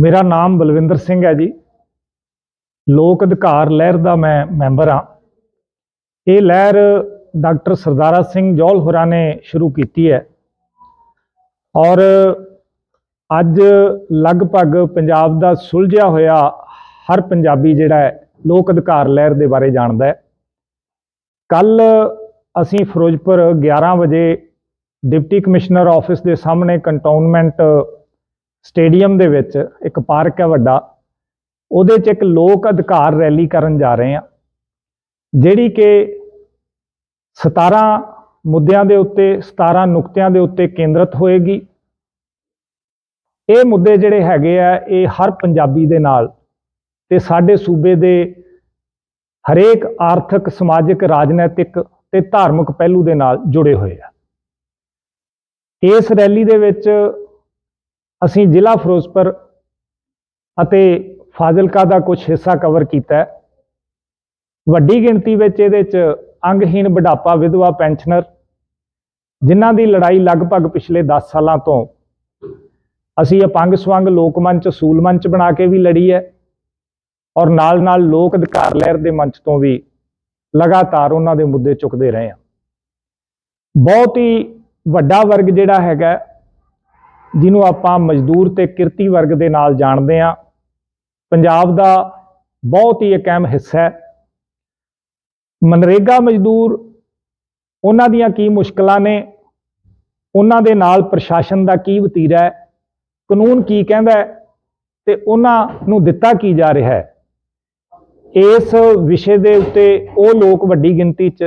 ਮੇਰਾ ਨਾਮ ਬਲਵਿੰਦਰ ਸਿੰਘ ਹੈ ਜੀ। ਲੋਕ ਅਧਿਕਾਰ ਲਹਿਰ ਦਾ ਮੈਂ ਮੈਂਬਰ ਹਾਂ। ਇਹ ਲਹਿਰ ਡਾਕਟਰ ਸਰਦਾਰਾ ਸਿੰਘ ਜੌਲ ਹੋਰਾਂ ਨੇ ਸ਼ੁਰੂ ਕੀਤੀ ਹੈ। ਔਰ ਅੱਜ ਲਗਭਗ ਪੰਜਾਬ ਦਾ ਸੁਲਝਿਆ ਹੋਇਆ ਹਰ ਪੰਜਾਬੀ ਜਿਹੜਾ ਹੈ, ਲੋਕ ਅਧਿਕਾਰ ਲਹਿਰ ਦੇ ਬਾਰੇ ਜਾਣਦਾ ਹੈ। ਕੱਲ ਅਸੀਂ ਫਿਰੋਜ਼ਪੁਰ 11 ਵਜੇ ਡਿਪਟੀ ਕਮਿਸ਼ਨਰ ਆਫਿਸ ਦੇ ਸਾਹਮਣੇ ਕੰਟੋਨਮੈਂਟ ਸਟੇਡੀਅਮ ਦੇ ਵਿੱਚ ਇੱਕ ਪਾਰਕ ਹੈ ਵੱਡਾ, ਉਹਦੇ 'ਚ ਇੱਕ ਲੋਕ ਅਧਿਕਾਰ ਰੈਲੀ ਕਰਨ ਜਾ ਰਹੇ ਹਾਂ, ਜਿਹੜੀ ਕਿ 17 ਮੁੱਦਿਆਂ ਦੇ ਉੱਤੇ 17 ਨੁਕਤਿਆਂ ਦੇ ਉੱਤੇ ਕੇਂਦਰਿਤ ਹੋਏਗੀ। ਇਹ ਮੁੱਦੇ ਜਿਹੜੇ ਹੈਗੇ ਆ, ਇਹ ਹਰ ਪੰਜਾਬੀ ਦੇ ਨਾਲ ਤੇ ਸਾਡੇ ਸੂਬੇ ਦੇ ਹਰੇਕ ਆਰਥਿਕ, ਸਮਾਜਿਕ, ਰਾਜਨੀਤਿਕ ਤੇ ਧਾਰਮਿਕ ਪਹਿਲੂ ਦੇ ਨਾਲ ਜੁੜੇ ਹੋਏ ਆ। ਇਸ ਰੈਲੀ ਦੇ ਵਿੱਚ ਅਸੀਂ ਜ਼ਿਲ੍ਹਾ ਫਿਰੋਜ਼ਪੁਰ ਅਤੇ ਫਾਜ਼ਿਲਕਾ ਦਾ ਕੁਝ ਹਿੱਸਾ ਕਵਰ ਕੀਤਾ ਹੈ। ਵੱਡੀ ਗਿਣਤੀ ਵਿੱਚ ਇਹਦੇ 'ਚ ਅੰਗਹੀਨ ਬੁਢਾਪਾ, ਵਿਧਵਾ ਪੈਨਸ਼ਨਰ, ਜਿਨ੍ਹਾਂ ਦੀ ਲੜਾਈ ਲਗਭਗ ਪਿਛਲੇ 10 ਸਾਲਾਂ ਤੋਂ ਅਸੀਂ ਅਪੰਗ ਸਵੰਗ ਲੋਕ ਮੰਚ, ਸੂਲ ਮੰਚ ਬਣਾ ਕੇ ਵੀ ਲੜੀ ਹੈ ਔਰ ਨਾਲ-ਨਾਲ ਲੋਕ ਅਧਿਕਾਰ ਲਹਿਰ ਦੇ ਮੰਚ ਤੋਂ ਵੀ ਲਗਾਤਾਰ ਉਹਨਾਂ ਦੇ ਮੁੱਦੇ ਚੁੱਕਦੇ ਰਹੇ ਹਾਂ। ਬਹੁਤ ਹੀ ਵੱਡਾ ਵਰਗ ਜਿਹੜਾ ਹੈਗਾ ਜਿਹਨੂੰ ਆਪਾਂ ਮਜ਼ਦੂਰ ਤੇ ਕਿਰਤੀ ਵਰਗ ਦੇ ਨਾਲ ਜਾਣਦੇ ਹਾਂ। ਪੰਜਾਬ ਦਾ ਬਹੁਤ ਹੀ ਇੱਕ ਅਹਿਮ ਹਿੱਸਾ ਹੈ। ਮਨਰੇਗਾ ਮਜ਼ਦੂਰ ਉਹਨਾਂ ਦੀਆਂ ਕੀ ਮੁਸ਼ਕਲਾਂ ਨੇ? ਉਹਨਾਂ ਦੇ ਨਾਲ ਪ੍ਰਸ਼ਾਸਨ ਦਾ ਕੀ ਵਤੀਰਾ ਹੈ? ਕਾਨੂੰਨ ਕੀ ਕਹਿੰਦਾ ਹੈ? ਤੇ ਉਹਨਾਂ ਨੂੰ ਦਿੱਤਾ ਕੀ ਜਾ ਰਿਹਾ ਹੈ? ਇਸ ਵਿਸ਼ੇ ਦੇ ਉੱਤੇ ਉਹ ਲੋਕ ਵੱਡੀ ਗਿਣਤੀ 'ਚ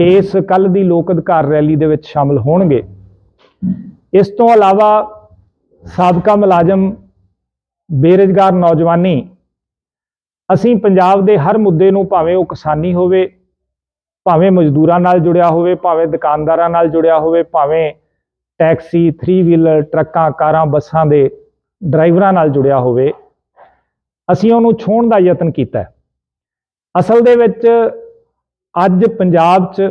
ਇਸ ਕੱਲ ਦੀ ਲੋਕ ਅਧਿਕਾਰ ਰੈਲੀ ਦੇ ਵਿੱਚ ਸ਼ਾਮਲ ਹੋਣਗੇ। ਇਸ ਤੋਂ ਇਲਾਵਾ ਸਾਬਕਾ ਮੁਲਾਜ਼ਮ, ਬੇਰੁਜ਼ਗਾਰ ਨੌਜਵਾਨੀ, ਅਸੀਂ ਪੰਜਾਬ ਦੇ ਹਰ ਮੁੱਦੇ ਨੂੰ ਭਾਵੇਂ ਉਹ ਕਿਸਾਨੀ ਹੋਵੇ, ਭਾਵੇਂ ਮਜ਼ਦੂਰਾਂ ਨਾਲ ਜੁੜਿਆ ਹੋਵੇ, ਭਾਵੇਂ ਦੁਕਾਨਦਾਰਾਂ ਨਾਲ ਜੁੜਿਆ ਹੋਵੇ, ਭਾਵੇਂ ਟੈਕਸੀ 3 ਵੀਲਰ ਟਰੱਕਾਂ, ਕਾਰਾਂ, ਬੱਸਾਂ ਦੇ ਡਰਾਈਵਰਾਂ ਨਾਲ ਜੁੜਿਆ ਹੋਵੇ, ਅਸੀਂ ਉਹਨੂੰ ਛੋਣ ਦਾ ਯਤਨ ਕੀਤਾ ਅਸਲ ਦੇ ਵਿੱਚ ਅੱਜ ਪੰਜਾਬ 'ਚ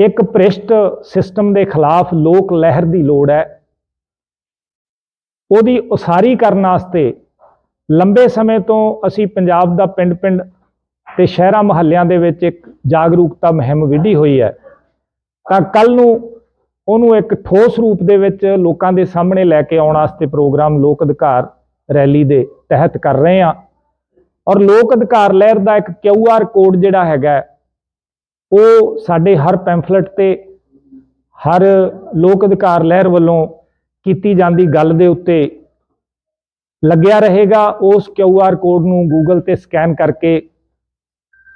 ਇੱਕ ਭ੍ਰਿਸ਼ਟ ਸਿਸਟਮ ਦੇ ਖਿਲਾਫ ਲੋਕ ਲਹਿਰ ਦੀ ਲੋੜ ਹੈ। ਉਹਦੀ ਉਸਾਰੀ ਕਰਨ ਵਾਸਤੇ ਲੰਬੇ ਸਮੇਂ ਤੋਂ ਅਸੀਂ ਪੰਜਾਬ ਦਾ ਪਿੰਡ-ਪਿੰਡ ਤੇ ਸ਼ਹਿਰਾਂ ਮੁਹੱਲਿਆਂ ਦੇ ਵਿੱਚ ਇੱਕ ਜਾਗਰੂਕਤਾ ਮੁਹਿੰਮ ਵਿੱਢੀ ਹੋਈ ਹੈ। ਤਾਂ ਕੱਲ ਨੂੰ ਉਹਨੂੰ ਇੱਕ ਠੋਸ ਰੂਪ ਦੇ ਵਿੱਚ ਲੋਕਾਂ ਦੇ ਸਾਹਮਣੇ ਲੈ ਕੇ ਆਉਣ ਵਾਸਤੇ ਪ੍ਰੋਗਰਾਮ ਲੋਕ ਅਧਿਕਾਰ ਰੈਲੀ ਦੇ ਤਹਿਤ ਕਰ ਰਹੇ ਹਾਂ। ਔਰ ਲੋਕ ਅਧਿਕਾਰ ਲਹਿਰ ਦਾ ਇੱਕ ਕਿਊ ਆਰ ਕੋਡ ਜਿਹੜਾ ਹੈਗਾ ਉਹ ਸਾਡੇ ਹਰ ਪੈਂਫਲੇਟ ਤੇ, ਹਰ ਲੋਕ ਅਧਿਕਾਰ ਲਹਿਰ ਵੱਲੋਂ ਕੀਤੀ ਜਾਂਦੀ ਗੱਲ ਦੇ ਉੱਤੇ ਲੱਗਿਆ ਰਹੇਗਾ। ਉਸ ਕਿਊ ਆਰ ਕੋਡ ਨੂੰ ਗੂਗਲ ਤੇ ਸਕੈਨ ਕਰਕੇ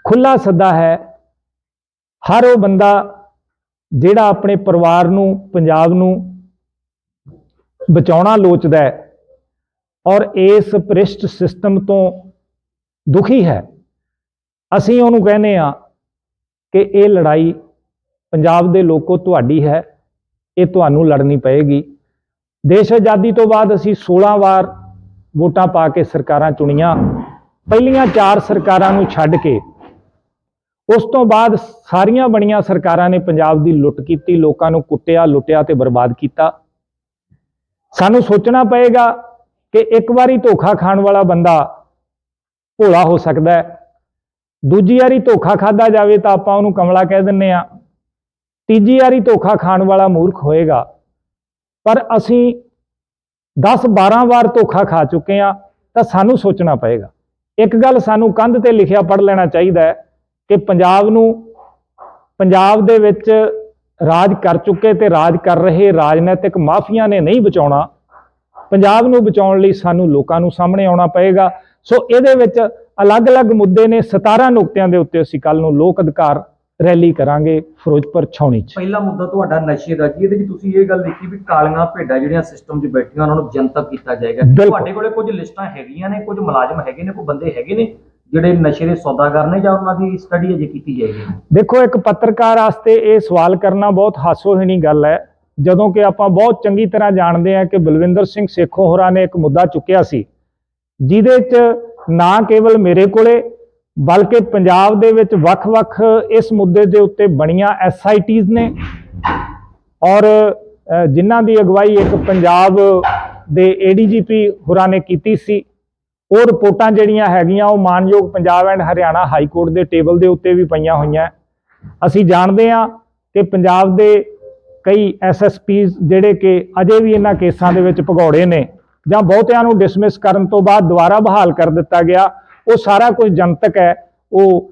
ਖੁੱਲਾ ਸੱਦਾ ਹੈ, ਹਰ ਉਹ ਬੰਦਾ ਜਿਹੜਾ ਆਪਣੇ ਪਰਿਵਾਰ ਨੂੰ, ਪੰਜਾਬ ਨੂੰ ਬਚਾਉਣਾ ਲੋਚਦਾ ਹੈ ਔਰ ਇਸ ਭ੍ਰਿਸ਼ਟ ਸਿਸਟਮ ਤੋਂ ਦੁਖੀ ਹੈ। ਅਸੀਂ ਉਹਨੂੰ ਕਹਿੰਦੇ ਆ ਕਿ ਇਹ ਲੜਾਈ ਪੰਜਾਬ ਦੇ ਲੋਕੋ ਤੁਹਾਡੀ ਹੈ, ਇਹ ਤੁਹਾਨੂੰ ਲੜਨੀ ਪਏਗੀ। ਦੇਸ਼ ਆਜ਼ਾਦੀ ਤੋਂ ਬਾਅਦ ਅਸੀਂ 16 ਵਾਰ ਵੋਟਾਂ ਪਾ ਕੇ ਸਰਕਾਰਾਂ ਚੁਣੀਆਂ। ਪਹਿਲੀਆਂ ਚਾਰ ਸਰਕਾਰਾਂ ਨੂੰ ਛੱਡ ਕੇ ਉਸ ਤੋਂ ਬਾਅਦ ਸਾਰੀਆਂ ਬਣੀਆਂ ਸਰਕਾਰਾਂ ਨੇ ਪੰਜਾਬ ਦੀ ਲੁੱਟ ਕੀਤੀ, ਲੋਕਾਂ ਨੂੰ ਕੁੱਟਿਆ, ਲੁੱਟਿਆ ਤੇ ਬਰਬਾਦ ਕੀਤਾ। ਸਾਨੂੰ ਸੋਚਣਾ ਪਏਗਾ ਕਿ ਇੱਕ ਵਾਰੀ ਧੋਖਾ ਖਾਣ ਵਾਲਾ ਬੰਦਾ ਭੋਲਾ ਹੋ ਸਕਦਾ ਹੈ। ਦੂਜੀ ਵਾਰੀ ਧੋਖਾ ਖਾਦਾ ਜਾਵੇ ਤਾਂ ਆਪਾਂ ਉਹਨੂੰ ਕਮਲਾ ਕਹਿ ਦਿੰਨੇ ਆ। ਤੀਜੀ ਵਾਰੀ ਧੋਖਾ ਖਾਣ ਵਾਲਾ ਮੂਰਖ ਹੋਏਗਾ। ਪਰ ਅਸੀਂ 10 12 ਵਾਰ ਧੋਖਾ ਖਾ ਚੁੱਕੇ ਆ ਤਾਂ ਸਾਨੂੰ ਸੋਚਣਾ ਪਏਗਾ। ਇੱਕ ਗੱਲ ਸਾਨੂੰ ਕੰਧ ਤੇ ਲਿਖਿਆ ਪੜ ਲੈਣਾ ਚਾਹੀਦਾ ਹੈ ਕਿ ਪੰਜਾਬ ਨੂੰ ਪੰਜਾਬ ਦੇ ਵਿੱਚ ਰਾਜ ਕਰ ਚੁੱਕੇ ਤੇ ਰਾਜ ਕਰ ਰਹੇ ਰਾਜਨੀਤਿਕ ਮਾਫੀਆਂ ਨੇ ਨਹੀਂ ਬਚਾਉਣਾ। ਪੰਜਾਬ ਨੂੰ ਬਚਾਉਣ ਲਈ ਸਾਨੂੰ ਲੋਕਾਂ ਨੂੰ ਸਾਹਮਣੇ ਆਉਣਾ ਪਏਗਾ। ਸੋ ਇਹਦੇ ਵਿੱਚ ਅਲੱਗ-ਅਲੱਗ ਮੁੱਦੇ ਨੇ 17 ਨੁਕਤਿਆਂ ਦੇ ਉੱਤੇ ਅਸੀਂ ਕੱਲ ਨੂੰ ਲੋਕ ਅਧਿਕਾਰ ਰੈਲੀ ਕਰਾਂਗੇ ਫਿਰੋਜ਼ਪੁਰ ਛਾਉਣੀ 'ਚ। ਪਹਿਲਾ ਮੁੱਦਾ ਤੁਹਾਡਾ ਨਸ਼ੇ ਦਾ ਜੀ ਇਹਦੇ ਵਿੱਚ ਤੁਸੀਂ ਇਹ ਗੱਲ ਲਿਖੀ ਵੀ ਕਾਲੀਆਂ ਭੇਡਾਂ ਜਿਹੜੀਆਂ ਸਿਸਟਮ 'ਚ ਬੈਠੀਆਂ ਉਹਨਾਂ ਨੂੰ ਜਨਤਕ ਕੀਤਾ ਜਾਏਗਾ। ਤੁਹਾਡੇ ਕੋਲੇ ਕੁਝ ਲਿਸਟਾਂ ਹੈਗੀਆਂ ਨੇ ਕੁਝ ਮੁਲਾਜ਼ਮ ਹੈਗੇ ਨੇ ਕੋਈ ਬੰਦੇ ਹੈਗੇ ਨੇ ਜਿਹੜੇ ਨਸ਼ੇ ਦੇ ਸੌਦਾਗਰ ਨੇ ਜਾਂ ਉਹਨਾਂ ਦੀ ਸਟੱਡੀ ਅਜੇ ਕੀਤੀ ਜਾਏਗੀ? ਦੇਖੋ ਇੱਕ ਪੱਤਰਕਾਰ ਵਾਸਤੇ ਇਹ ਸਵਾਲ ਕਰਨਾ ਬਹੁਤ ਹਾਸੋਹੀਣੀ ਗੱਲ ਹੈ ਜਦੋਂ ਕਿ ਆਪਾਂ ਬਹੁਤ ਚੰਗੀ ਤਰ੍ਹਾਂ ਜਾਣਦੇ ਹਾਂ ਕਿ ਬਲਵਿੰਦਰ ਸਿੰਘ ਸੇਖੋਂ ਹੋਰਾਂ ਨੇ ਇੱਕ ਮੁੱਦਾ ਚੁੱਕਿਆ ਸੀ ਜਿਹਦੇ 'ਚ ਨਾ ਕੇਵਲ ਮੇਰੇ ਕੋਲੇ, ਬਲਕਿ ਪੰਜਾਬ ਦੇ ਵਿੱਚ ਵੱਖ-ਵੱਖ ਇਸ ਮੁੱਦੇ ਦੇ ਉੱਤੇ ਬਣੀਆਂ ਐਸਆਈਟੀਜ਼ ਨੇ। ਔਰ ਜਿਨ੍ਹਾਂ ਦੀ ਅਗਵਾਈ ਇੱਕ ਪੰਜਾਬ ਦੇ ਏਡੀਜੀਪੀ ਹੋਰਾਂ ਨੇ ਕੀਤੀ ਸੀ। ਉਹ ਰਿਪੋਰਟਾਂ ਜਿਹੜੀਆਂ ਹੈਗੀਆਂ, ਉਹ ਮਾਨਯੋਗ Punjab and Haryana high court ਦੇ ਟੇਬਲ ਦੇ ਉੱਤੇ ਵੀ ਪਈਆਂ ਹੋਈਆਂ। ਅਸੀਂ ਜਾਣਦੇ ਹਾਂ ਕਿ ਪੰਜਾਬ ਦੇ ਕਈ ਐਸਐਸਪੀਜ਼ ਜਿਹੜੇ ਕਿ ਅਜੇ ਵੀ ਇਹਨਾਂ ਕੇਸਾਂ ਦੇ ਵਿੱਚ ਭਗੌੜੇ ਨੇ। ਜਾਂ ਬਹੁਤਿਆਂ ਨੂੰ ਡਿਸਮਿਸ ਕਰਨ ਤੋਂ ਬਾਅਦ ਦੁਬਾਰਾ ਬਹਾਲ ਕਰ ਦਿੱਤਾ ਗਿਆ ਉਹ ਸਾਰਾ ਕੁਝ ਜਨਤਕ ਹੈ ਉਹ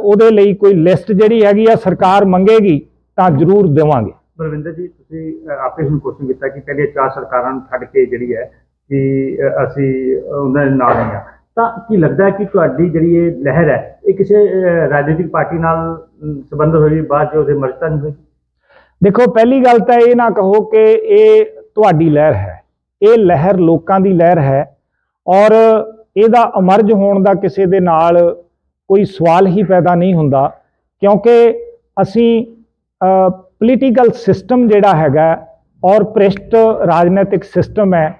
ਉਹਦੇ ਲਈ ਕੋਈ ਲਿਸਟ ਜਿਹੜੀ ਹੈਗੀ ਆ ਸਰਕਾਰ ਮੰਗੇਗੀ ਤਾਂ ਜ਼ਰੂਰ ਦੇਵਾਂਗੇ। ਬਲਵਿੰਦਰ ਜੀ ਤੁਸੀਂ ਆਪੇ ਹੁਣ ਕੁਐਸਚਨ ਕੀਤਾ ਕਿ ਪਹਿਲੇ ਚਾਰ ਸਰਕਾਰਾਂ ਨੂੰ ਛੱਡ ਕੇ ਜਿਹੜੀ ਹੈ ਕਿ ਅਸੀਂ ਉਹਨਾਂ ਦੇ ਨਾਲ ਨਹੀਂ ਆ। ਤਾਂ ਕੀ ਲੱਗਦਾ ਹੈ ਕਿ ਤੁਹਾਡੀ ਜਿਹੜੀ ਇਹ ਲਹਿਰ ਹੈ ਇਹ ਕਿਸੇ ਰਾਜਨੀਤਿਕ ਪਾਰਟੀ ਨਾਲ ਸੰਬੰਧ ਹੋਈ ਬਾਅਦ ਜੋ ਉਹਦੇ ਮਰਜ਼ਤਾ ਨਹੀਂ ਹੋਈ? ਦੇਖੋ ਪਹਿਲੀ ਗੱਲ ਤਾਂ ਇਹ ਨਾ ਕਹੋ ਕਿ ਇਹ ਤੁਹਾਡੀ ਲਹਿਰ ਹੈ। ਇਹ ਲਹਿਰ ਲੋਕਾਂ ਦੀ ਲਹਿਰ ਹੈ ਔਰ ਇਹਦਾ ਅਮਰਜ ਹੋਣ ਦਾ ਕਿਸੇ ਦੇ ਨਾਲ ਕੋਈ ਸਵਾਲ ਹੀ ਪੈਦਾ ਨਹੀਂ ਹੁੰਦਾ, ਕਿਉਂਕਿ ਅਸੀਂ ਪੋਲੀਟੀਕਲ ਸਿਸਟਮ ਜਿਹੜਾ ਹੈਗਾ ਔਰ ਭ੍ਰਿਸ਼ਟ ਰਾਜਨੀਤਿਕ ਸਿਸਟਮ ਹੈ,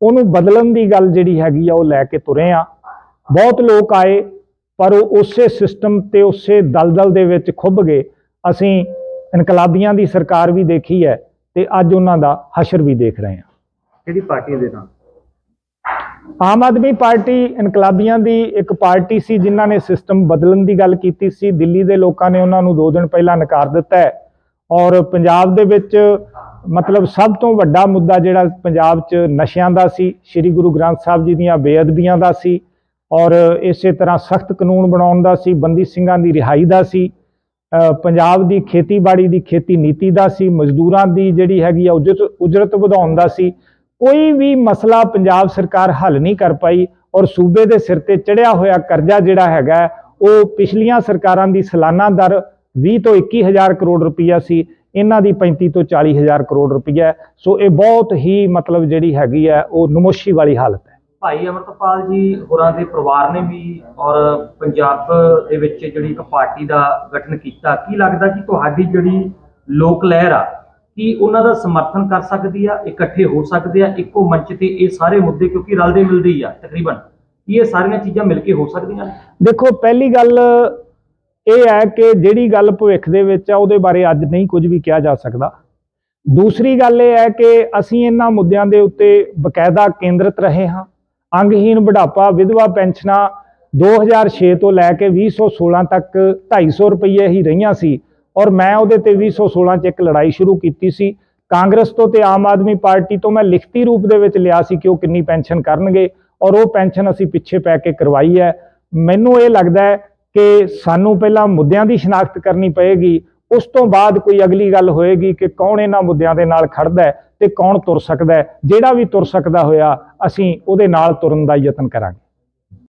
ਉਹਨੂੰ ਬਦਲਣ ਦੀ ਗੱਲ ਜਿਹੜੀ ਹੈਗੀ ਆ ਉਹ ਲੈ ਕੇ ਤੁਰੇ ਆ। ਬਹੁਤ ਲੋਕ ਆਏ, ਪਰ ਉਹ ਉਸੇ ਸਿਸਟਮ ਤੇ ਉਸੇ ਦਲਦਲ ਦੇ ਵਿੱਚ ਖੁੱਭ ਗਏ। ਅਸੀਂ ਇਨਕਲਾਬੀਆਂ ਦੀ ਸਰਕਾਰ ਵੀ ਦੇਖੀ ਹੈ ਤੇ ਅੱਜ ਉਹਨਾਂ ਦਾ ਹਸ਼ਰ ਵੀ ਦੇਖ ਰਹੇ ਹਾਂ। ਕਿਹੜੀ ਪਾਰਟੀ ਦੇ ਨਾਲ? ਆਮ ਆਦਮੀ ਪਾਰਟੀ ਇਨਕਲਾਬੀਆਂ ਦੀ ਇੱਕ ਪਾਰਟੀ ਸੀ ਜਿਨ੍ਹਾਂ ਨੇ ਸਿਸਟਮ ਬਦਲਣ ਦੀ ਗੱਲ ਕੀਤੀ ਸੀ। ਦਿੱਲੀ ਦੇ ਲੋਕਾਂ ਨੇ ਉਹਨਾਂ ਨੂੰ 2 ਦਿਨ ਪਹਿਲਾਂ ਨਕਾਰ ਦਿੱਤਾ ਹੈ। ਔਰ ਪੰਜਾਬ ਦੇ ਵਿੱਚ ਮਤਲਬ ਸਭ ਤੋਂ ਵੱਡਾ ਮੁੱਦਾ ਜਿਹੜਾ ਪੰਜਾਬ 'ਚ ਨਸ਼ਿਆਂ ਦਾ ਸੀ, ਸ੍ਰੀ ਗੁਰੂ ਗ੍ਰੰਥ ਸਾਹਿਬ ਜੀ ਦੀਆਂ ਬੇਅਦਬੀਆਂ ਦਾ ਸੀ ਔਰ ਇਸੇ ਤਰ੍ਹਾਂ ਸਖਤ ਕਾਨੂੰਨ ਬਣਾਉਣ ਦਾ ਸੀ, ਬੰਦੀ ਸਿੰਘਾਂ ਦੀ ਰਿਹਾਈ ਦਾ ਸੀ। ਪੰਜਾਬ ਦੀ ਖੇਤੀਬਾੜੀ ਦੀ ਖੇਤੀ ਨੀਤੀ ਦਾ ਸੀ, ਮਜ਼ਦੂਰਾਂ ਦੀ ਜਿਹੜੀ ਹੈਗੀ ਆ ਉਜਰਤ ਉਜਰਤ ਵਧਾਉਣ ਦਾ ਸੀ। ਕੋਈ ਵੀ ਮਸਲਾ ਪੰਜਾਬ ਸਰਕਾਰ ਹੱਲ ਨਹੀਂ ਕਰ ਪਾਈ ਔਰ ਸੂਬੇ ਦੇ ਸਿਰ ਤੇ ਚੜਿਆ ਹੋਇਆ ਕਰਜ਼ਾ ਜਿਹੜਾ ਹੈਗਾ ਉਹ ਪਿਛਲੀਆਂ ਸਰਕਾਰਾਂ ਦੀ ਸਾਲਾਨਾ ਦਰ 20 ਤੋਂ 21 ਹਜ਼ਾਰ ਕਰੋੜ ਰੁਪਈਆ ਸੀ, ਇਹਨਾਂ ਦੀ 35 ਤੋਂ 40 ਹਜ਼ਾਰ ਕਰੋੜ ਰੁਪਈਆ ਸੋ ਇਹ ਬਹੁਤ ਹੀ ਮਤਲਬ ਜਿਹੜੀ ਹੈਗੀ ਹੈ, ਉਹ ਨਮੋਸ਼ੀ ਵਾਲੀ ਹਾਲਤ ਹੈ। ਭਾਈ ਅਮਰਤਪਾਲ ਜੀ ਹੋਰਾਂ ਦੇ ਪਰਿਵਾਰ ਨੇ ਵੀ ਔਰ ਪੰਜਾਬ ਦੇ ਵਿੱਚ ਜਿਹੜੀ ਇੱਕ ਪਾਰਟੀ ਦਾ ਗਠਨ ਕੀਤਾ, ਕੀ ਲੱਗਦਾ ਕਿ ਤੁਹਾਡੀ ਜਿਹੜੀ ਲੋਕ ਲਹਿਰ ਆ ਕੀ ਉਹਨਾਂ ਦਾ ਸਮਰਥਨ ਕਰ ਸਕਦੀ ਆ, ਇਕੱਠੇ ਹੋ ਸਕਦੇ ਆ, ਇੱਕੋ ਮੰਚ ਤੇ ਇਹ ਸਾਰੇ ਮੁੱਦੇ ਕਿਉਂਕਿ ਰਲਦੇ ਮਿਲਦੇ ਹੀ ਆ, ਤਕਰੀਬਨ। ਇਹ ਸਾਰੀਆਂ ਚੀਜ਼ਾਂ ਮਿਲ ਕੇ ਹੋ ਸਕਦੀਆਂ ਦੇਖੋ, ਪਹਿਲੀ ਗੱਲ ਇਹ ਹੈ ਕਿ ਜਿਹੜੀ ਗੱਲ ਭਵਿੱਖ ਦੇ ਵਿੱਚ ਆ, ਉਹਦੇ ਬਾਰੇ ਅੱਜ ਨਹੀਂ ਕੁਝ ਵੀ ਕਿਹਾ ਜਾ ਸਕਦਾ। ਦੂਸਰੀ ਗੱਲ ਇਹ ਹੈ ਕਿ ਅਸੀਂ ਇਹਨਾਂ ਮੁੱਦਿਆਂ ਦੇ ਉੱਤੇ ਬਕਾਇਦਾ ਕੇਂਦਰਿਤ ਰਹੇ ਹਾਂ। ਅੰਗਹੀਨ ਬੁਢਾਪਾ, ਵਿਧਵਾ ਪੈਨਸ਼ਨਾਂ 2006 ਤੋਂ ਲੈ ਕੇ 2016 ਤੱਕ 250 ਰੁਪਏ ਹੀ ਰਹੀਆਂ ਸੀ। ਔਰ ਮੈਂ ਉਹਦੇ ਤੇ 2016 ਚ ਇੱਕ ਲੜਾਈ ਸ਼ੁਰੂ ਕੀਤੀ ਸੀ। ਕਾਂਗਰਸ ਤੋਂ ਤੇ ਆਮ ਆਦਮੀ ਪਾਰਟੀ ਤੋਂ ਮੈਂ ਲਿਖਤੀ ਰੂਪ ਦੇ ਵਿੱਚ ਲਿਆ ਸੀ ਕਿ ਉਹ ਕਿੰਨੀ ਪੈਨਸ਼ਨ ਕਰਨਗੇ ਔਰ ਉਹ ਪੈਨਸ਼ਨ ਅਸੀਂ ਪਿੱਛੇ ਪੈ ਕੇ ਕਰਵਾਈ ਹੈ। ਮੈਨੂੰ ਇਹ ਲੱਗਦਾ ਹੈ ਕਿ ਸਾਨੂੰ ਪਹਿਲਾਂ ਮੁੱਦਿਆਂ ਦੀ ਸ਼ਨਾਖਤ ਕਰਨੀ ਪਏਗੀ, ਉਸ ਤੋਂ ਬਾਅਦ ਕੋਈ ਅਗਲੀ ਗੱਲ ਹੋਏਗੀ ਕਿ ਕੌਣ ਇਹਨਾਂ ਮੁੱਦਿਆਂ ਦੇ ਨਾਲ ਖੜਦਾ ਹੈ ਤੇ ਕੌਣ ਤੁਰ ਸਕਦਾ ਜਿਹੜਾ ਵੀ ਤੁਰ ਸਕਦਾ ਹੋਇਆ, ਅਸੀਂ ਉਹਦੇ ਨਾਲ ਤੁਰਨ ਦਾ ਯਤਨ ਕਰਾਂਗੇ।